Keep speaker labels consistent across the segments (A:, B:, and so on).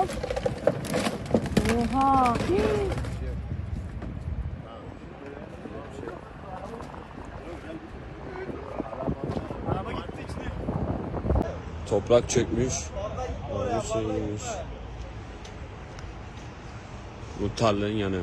A: Hop. Oha.
B: Toprak çökmüş. Abi şeymiş. Bu tarlanın yanı.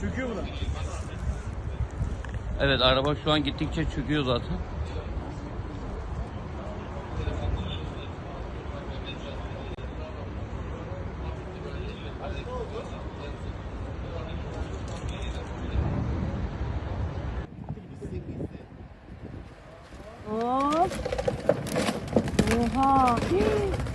C: Çöküyor mu da?
D: Evet araba şu an gittikçe çöküyor zaten.
A: Hop. Oha. Hii.